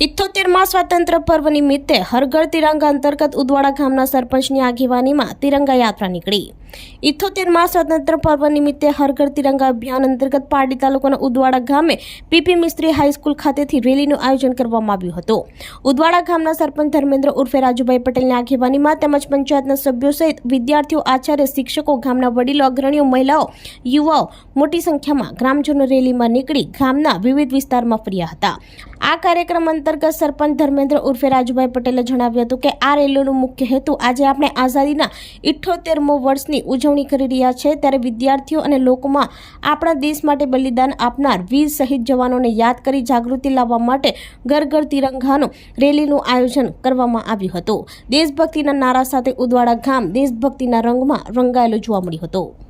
ઇઠ્ઠોતેરમાં સ્વાતંત્ર્ય પર્વ નિમિત્તે હરઘર તિરંગા અંતર્ગત ઉદવાડા ગામના સરપંચની આગેવાનીમાં તિરંગા યાત્રા નીકળી. ઇઠ્ઠોતેરમાં સ્વતંત્ર પર્વ નિમિત્તે હરઘર તિરંગા અભિયાન અંતર્ગત પારડી તાલુકાના ઉદવાડા ગામે પીપી મિસ્ત્રી હાઈસ્કૂલ ખાતેથી રેલીનું આયોજન કરવામાં આવ્યું હતું. ઉદવાડા ગામના સરપંચ ધર્મેન્દ્ર ઉર્ફે રાજુભાઈ પટેલની આગેવાનીમાં તેમજ પંચાયતના સભ્યો સહિત વિદ્યાર્થીઓ, આચાર્ય, શિક્ષકો, ગામના વડીલો, અગ્રણીઓ, મહિલાઓ, યુવાઓ મોટી સંખ્યામાં ગ્રામજનો રેલીમાં નીકળી ગામના વિવિધ વિસ્તારમાં ફર્યા હતા. આ કાર્યક્રમ અંતર્ગત સરપંચ ધર્મેન્દ્ર ઉર્ફે રાજુભાઈ પટેલે જણાવ્યું હતું કે આ રેલીનો મુખ્ય હેતુ આજે આપણે આઝાદીના ઇઠ્ઠોતેરમો વર્ષની ઉજવણી કરી રહ્યા છે ત્યારે વિદ્યાર્થીઓ અને લોકોમાં આપણા દેશ માટે બલિદાન આપનાર વીર શહીદ જવાનોને યાદ કરી જાગૃતિ લાવવા માટે ઘર ઘર તિરંગાનું રેલીનું આયોજન કરવામાં આવ્યું હતું. દેશભક્તિના નારા સાથે ઉદવાડા ગામ દેશભક્તિના રંગમાં રંગાયેલું જોવા મળ્યું હતું.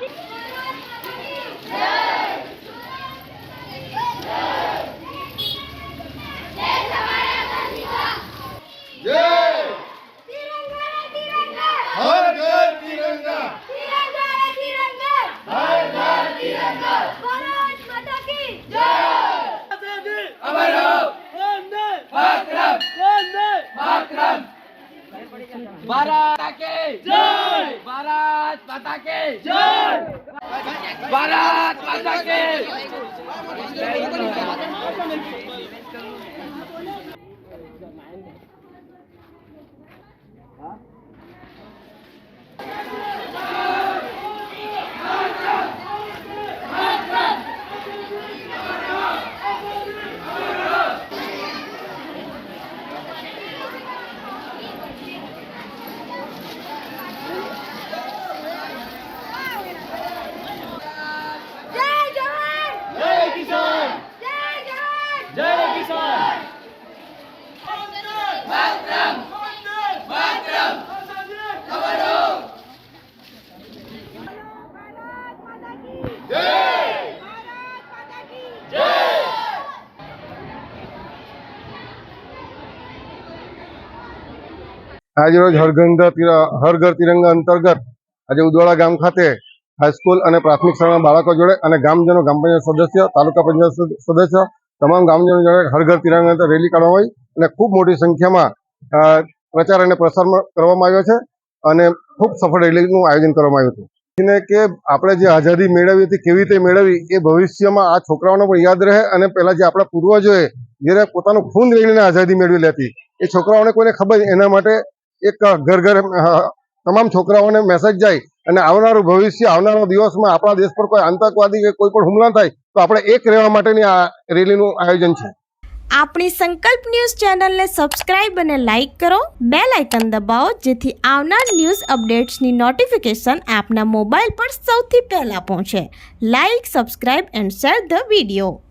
ભારત જય! ભારત માતા કે જય! ભારત માતા આજરોજ હરગંધા તિર- હર તિરંગા અંતર્ગત આજે ઉદવાડા ગામ ખાતે હાઈસ્કૂલ અને પ્રાથમિક શાળાના બાળકો જોડે અને ગામજનો ગ્રામ પંચાયત સદસ્ય, તાલુકા પંચાયત સદસ્ય તમામ ગામજનો જોડે હર ઘર તિરંગા રેલી કાઢવામાં આવી અને ખૂબ મોટી સંખ્યામાં પ્રચાર અને પ્રસાર કરવામાં આવ્યો છે અને ખૂબ સફળ રેલીનું આયોજન કરવામાં આવ્યું હતું. કે આપણે જે આઝાદી મેળવી હતી, કેવી રીતે મેળવી, એ ભવિષ્યમાં આ છોકરાઓને પણ યાદ રહે અને પહેલાં જે આપણા પૂર્વજોએ જ્યારે પોતાનું ખૂન રેડીને આઝાદી મેળવેલી હતી એ છોકરાઓને કોઈને ખબર, એના માટે એક ઘર ઘર તમામ છોકરાઓને મેસેજ જાય અને આવનારું ભવિષ્ય, આવનારા દિવસમાં આપણા દેશ પર કોઈ આતંકવાદી કે કોઈ પણ હુમલા થાય તો આપણે એક રહેવા માટેની આ રેલીનું આયોજન છે. આપણી સંકલ્પ ન્યૂઝ ચેનલને સબસ્ક્રાઇબ અને લાઇક કરો. બે લાઇકન દબાવો, જેથી આવનાર ન્યૂઝ અપડેટ્સની નોટિફિકેશન આપના મોબાઈલ પર સૌથી પહેલા પહોંચે. Like, subscribe and share the video.